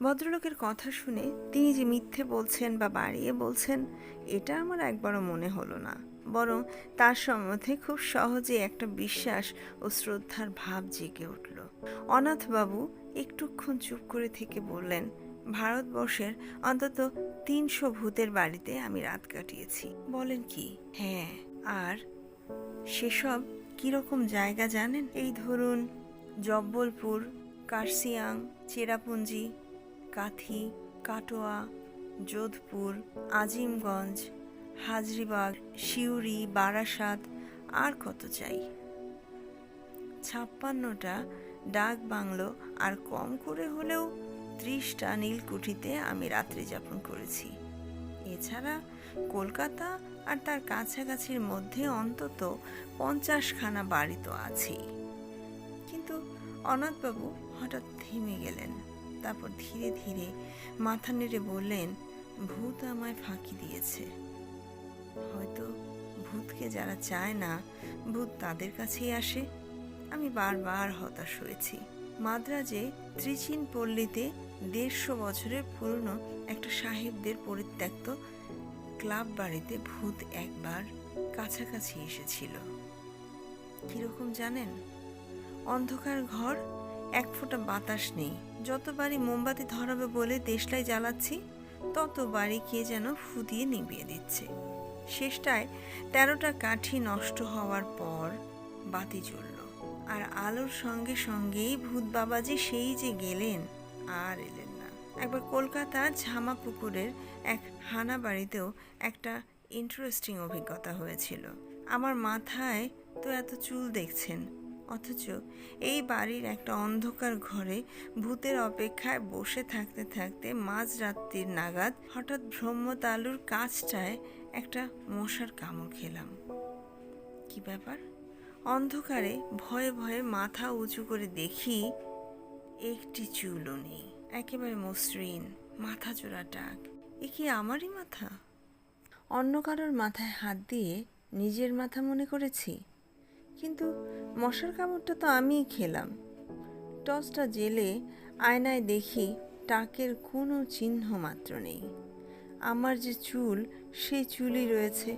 ভদ্রলোকের কথা শুনে তিনি যে মিথ্যে বলছেন বা বাড়িয়ে বলছেন, এটা আমার একবারও মনে হলো না। বরং তার সম্বন্ধে খুব সহজে একটা বিশ্বাস ও শ্রদ্ধার ভাব জেগে উঠল। অনাথবাবু একটুক্ষণ চুপ করে থেকে বললেন, ভারতবর্ষের অন্তত তিনশো ভূতের বাড়িতে আমি রাত কাটিয়েছি। বলেন কি? হ্যাঁ আর সেসব কীরকম জায়গা জানেন? এই ধরুন, জব্বলপুর কার্সিয়াং চেরাপুঞ্জি কাথি, কাটোয়া, যোধপুর, আজিমগঞ্জ, হাজরিবাগ, সিউড়ি, বারাসাত, আর কত চাই। ছাপ্পান্নটা ডাক বাংলো, আর কম করে হলেও ত্রিশটা নীলকুঠিতে আমি রাত্রি যাপন করেছি। এছাড়া কলকাতা আর তার কাছাকাছির মধ্যে অন্তত পঞ্চাশখানা বাড়ি তো আছেই। কিন্তু অনাথবাবু হঠাৎ থেমে গেলেন। তারপর ধীরে ধীরে মাথা নেড়ে বললেন, ভূত আমায় ফাঁকি দিয়েছে। হয়তো ভূতকে যারা চায় না, ভূত তাদের কাছেই আসে। আমি বারবার হতাশ হয়েছি। মাদ্রাজে ত্রিচিন পল্লীতে দেড়শো বছরের পুরনো একটা সাহেবদের পরিত্যক্ত ক্লাব বাড়িতে ভূত একবার কাছাকাছি এসেছিল। কীরকম জানেন? অন্ধকার ঘর এক ফোঁটা বাতাস নেই। যত বাড়ি মোমবাতি ধরাবে বলে দেশলাই জ্বালাচ্ছি তত বাড়ি কে যেন ফু দিয়ে নিভিয়ে দিচ্ছে। শেষটায় তেরোটা কাঠি নষ্ট হওয়ার পর বাতি জ্বলল। আর আলোর সঙ্গে সঙ্গেই ভূত বাবাজি সেই যে গেলেন, আর এলেন না। একবার কলকাতার ঝামা পুকুরের এক হানা বাড়িতেও একটা ইন্টারেস্টিং অভিজ্ঞতা হয়েছিল। আমার মাথায় তো এত চুল দেখছেন অথচ এই বাড়ির একটা অন্ধকার ঘরে ভূতের অপেক্ষায় বসে থাকতে থাকতে মাঝরাত্রির নাগাদ হঠাৎ ব্রহ্মতালুর কাছটায় একটা মশার কামড় খেলাম। কি ব্যাপার? অন্ধকারে ভয়ে ভয়ে মাথা উঁচু করে দেখি একটি চুলও নেই, একেবারে মসৃণ, মাথা জোড়া টাক এ কি আমারই মাথা? অন্য কারোর মাথায় হাত দিয়ে নিজের মাথা মনে করেছি? কিন্তু মশার কামড়টা তো আমিই খেলাম। টসটা জেলে আয়নায় দেখি টাকের কোনো চিহ্ন মাত্র নেই। আমার যে চুল, সেই চুলই রয়েছে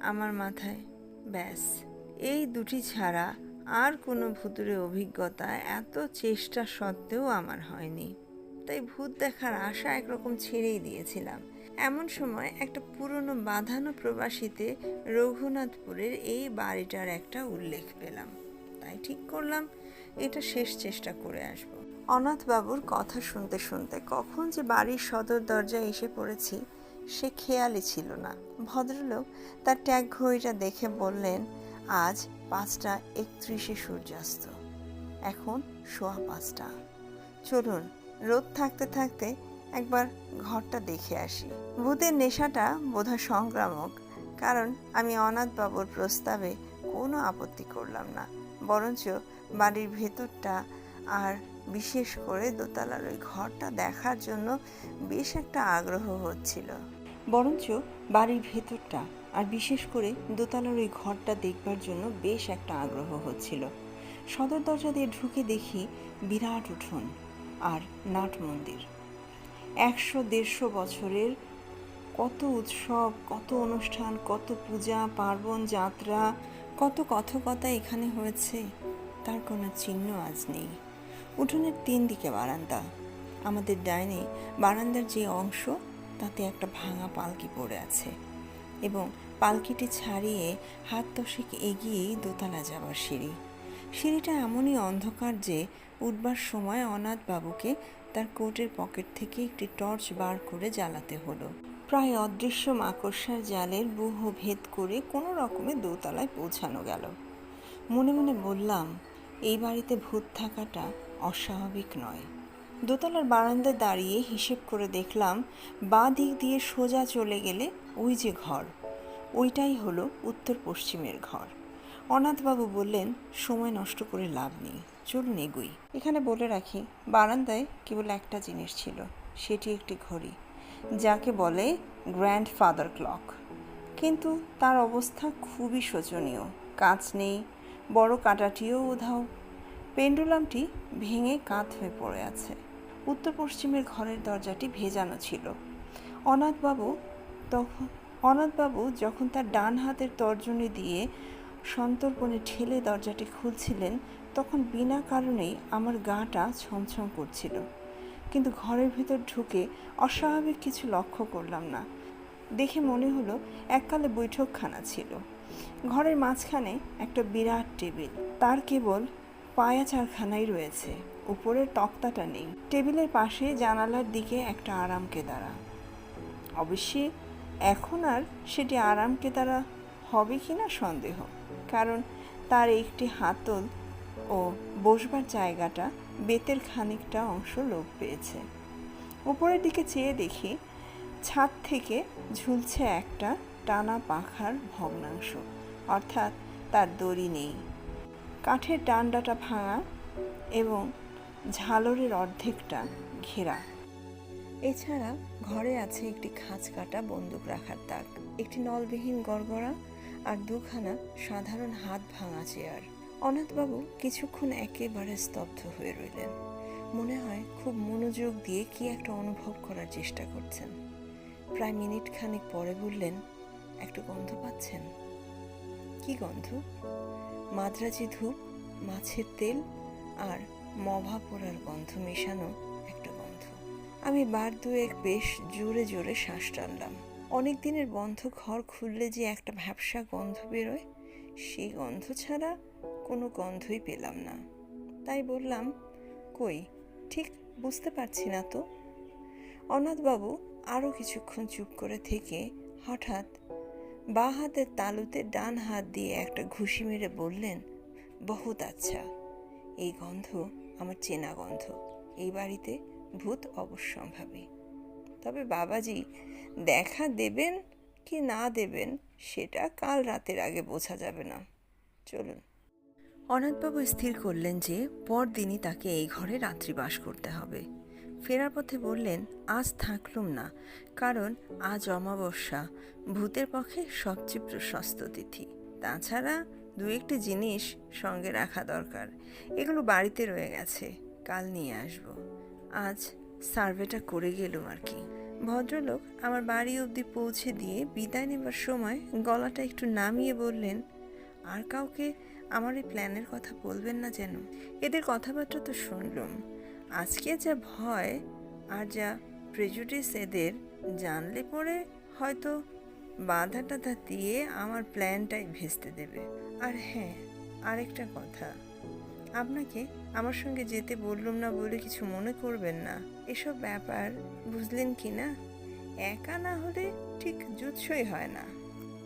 আমার মাথায়। ব্যাস, এই দুটি ছাড়া আর কোনো ভূতুরে অভিজ্ঞতা এত চেষ্টা সত্ত্বেও আমার হয়নি। তাই ভূত দেখার আশা একরকম ছেড়েই দিয়েছিলাম। এমন সময় একটা পুরনো বাঁধানো প্রবাসীতে রঘুনাথপুরের এই বাড়িটার একটা উল্লেখ পেলাম। তাই ঠিক করলাম, এটা শেষ চেষ্টা করে আসব। অনাথবাবুর কথা শুনতে শুনতে কখন যে বাড়ির সদর দরজায় এসে পড়েছি, সে খেয়ালই ছিল না। ভদ্রলোক তার ট্যাগ ঘড়িটা দেখে বললেন, আজ পাঁচটা একত্রিশে সূর্যাস্ত। এখন সোয়া পাঁচটা। চলুন, রোদ থাকতে থাকতে একবার ঘরটা দেখে আসি। ভূতের নেশাটা বোধহয় সংক্রামক কারণ আমি অনাথবাবুর প্রস্তাবে কোনো আপত্তি করলাম না। বরঞ্চ বাড়ির ভেতরটা আর বিশেষ করে দোতলার ওই ঘরটা দেখার জন্য বেশ একটা আগ্রহ হচ্ছিল। বরঞ্চ বাড়ির ভেতরটা আর বিশেষ করে দোতলার ওই ঘরটা দেখবার জন্য বেশ একটা আগ্রহ হচ্ছিল। সদর দরজা দিয়ে ঢুকে দেখি বিরাট উঠোন আর নাট মন্দির। একশো দেড়শো বছরের কত উৎসব, কত অনুষ্ঠান, কত পূজা, পার্বণ, যাত্রা, কত কথকতা এখানে হয়েছে, তার কোনো চিহ্ন আজ নেই। উঠোনের তিন দিকে বারান্দা। আমাদের ডাইনে বারান্দার যে অংশ, তাতে একটা ভাঙা পালকি পড়ে আছে এবং পালকিটি ছাড়িয়ে হাত দশেক এগিয়েই দোতলা যাবার সিঁড়ি। সিঁড়িটা এমনই অন্ধকার যে উঠবার সময় অনাথ বাবুকে তার কোটের পকেট থেকে একটি টর্চ বার করে জ্বালাতে হলো। প্রায় অদৃশ্য মাকড়সার জালের বুহ ভেদ করে কোনো রকমে দোতলায় পৌঁছানো গেল। মনে মনে বললাম, এই বাড়িতে ভূত থাকাটা অস্বাভাবিক নয়। দোতলার বারান্দায় দাঁড়িয়ে হিসেব করে দেখলাম, বাঁ দিক দিয়ে সোজা চলে গেলে ওই যে ঘর। ওইটাই হলো উত্তর পশ্চিমের ঘর। অনাথবাবু বললেন, সময় নষ্ট করে লাভ নেই। চলুন এগুই এখানে বলে রাখি, বারান্দায় কেবল একটা জিনিস ছিল, সেটি একটি ঘড়ি, যাকে বলে গ্র্যান্ড ফাদার ক্লক। কিন্তু তার অবস্থা খুবই শোচনীয়, কাঁচ নেই, বড় কাঁটাটিও উধাও। পেন্ডুলামটি ভেঙে কাত হয়ে পড়ে আছে। উত্তর পশ্চিমের ঘরের দরজাটি ভেজানো ছিল। অনাথবাবু তখন, অনাথবাবু যখন তার ডান হাতের তর্জনী দিয়ে সন্তর্পণে ঠেলে দরজাটি খুলছিলেন তখন বিনা কারণেই আমার গাটা ছমছম করছিল। কিন্তু ঘরের ভিতর ঢুকে অস্বাভাবিক কিছু লক্ষ্য করলাম না। দেখে মনে হলো এককালে বৈঠকখানা ছিল। ঘরের মাঝখানে একটা বিরাট টেবিল। তার কেবল পায়া চারখানাই রয়েছে। উপরের তক্তাটা নেই। টেবিলের পাশে জানালার দিকে একটা আরামকে দাঁড়া অবশ্যই এখন আর সেটি আরামকে তারা হবে কি না সন্দেহ। কারণ তার একটি হাতল ও বসবার জায়গাটা বেতের খানিকটা অংশ লোপ পেয়েছে। উপরের দিকে চেয়ে দেখি ছাদ থেকে ঝুলছে একটা টানা পাখার ভগ্নাংশ। অর্থাৎ তার দড়ি নেই। কাঠের ডান্ডাটা ভাঙা এবং ঝালরের অর্ধেকটা ঘেরা। এছাড়া ঘরে আছে একটি খাঁচ কাটা বন্দুক রাখার তাক একটি নলবিহীন গড়গড়া আর দুখানা সাধারণ হাত ভাঙা চেয়ার। অনাথবাবু কিছুক্ষণ একেবারে স্তব্ধ হয়ে রইলেন। মনে হয় খুব মনোযোগ দিয়ে কি একটা অনুভব করার চেষ্টা করছেন। প্রায় মিনিট খানেক পরে বললেন, একটা গন্ধ পাচ্ছেন? কি গন্ধ? মাদ্রাজি ধূপ, মাছের তেল আর মভা পোড়ার গন্ধ মেশানো একটা গন্ধ। আমি বার দুয়েক বেশ জোরে জোরে শ্বাস টানলাম। অনেক দিনের বন্ধ ঘর খুললে যে একটা ভ্যাবসা গন্ধ বেরোয়, সেই গন্ধ ছাড়া কোনো গন্ধই পেলাম না। তাই বললাম, কই, ঠিক বুঝতে পারছি না তো? অনাথবাবু আরও কিছুক্ষণ চুপ করে থেকে হঠাৎ বা হাতের তালুতে ডান হাত দিয়ে একটা ঘুষি মেরে বললেন, বহুত আচ্ছা এই গন্ধ আমার চেনা গন্ধ, এই বাড়িতে ভূত অবশ্যম্ভাবী। তবে বাবাজি, দেখা দেবেন কি না দেবেন, সেটা কাল রাতের আগে বোঝা যাবে না। চলুন। অনাথবাবু স্থির করলেন যে, পরদিনই তাকে এই ঘরে রাত্রিবাস করতে হবে। ফেরার পথে বললেন, আজ থাকলুম না, কারণ আজ অমাবস্যা। ভূতের পক্ষে সবচেয়ে প্রশস্ত তিথি। তাছাড়া দু একটি জিনিস সঙ্গে রাখা দরকার। এগুলো বাড়িতে রয়ে গেছে, কাল নিয়ে আসব। আজ সার্ভেটা করে গেলুম আর কি। ভদ্রলোক আমার বাড়ি অবধি পৌঁছে দিয়ে বিদায় নেবার সময় গলাটা একটু নামিয়ে বললেন, আর কাউকে আমার এই প্ল্যানের কথা বলবেন না যেন। এদের কথাবার্তা তো শুনলুম। আজকে যা ভয় আর যা প্রেজুডিস এদের, জানলে পরে হয়তো বাধা টাধা দিয়ে আমার প্ল্যানটাই ভেস্তে দেবে। আর হ্যাঁ আরেকটা কথা। আপনাকে আমার সঙ্গে যেতে বললুম না বলে কিছু মনে করবেন না। এসব ব্যাপার বুঝলেন কি না? একা না হলে ঠিক জুৎসই হয় না।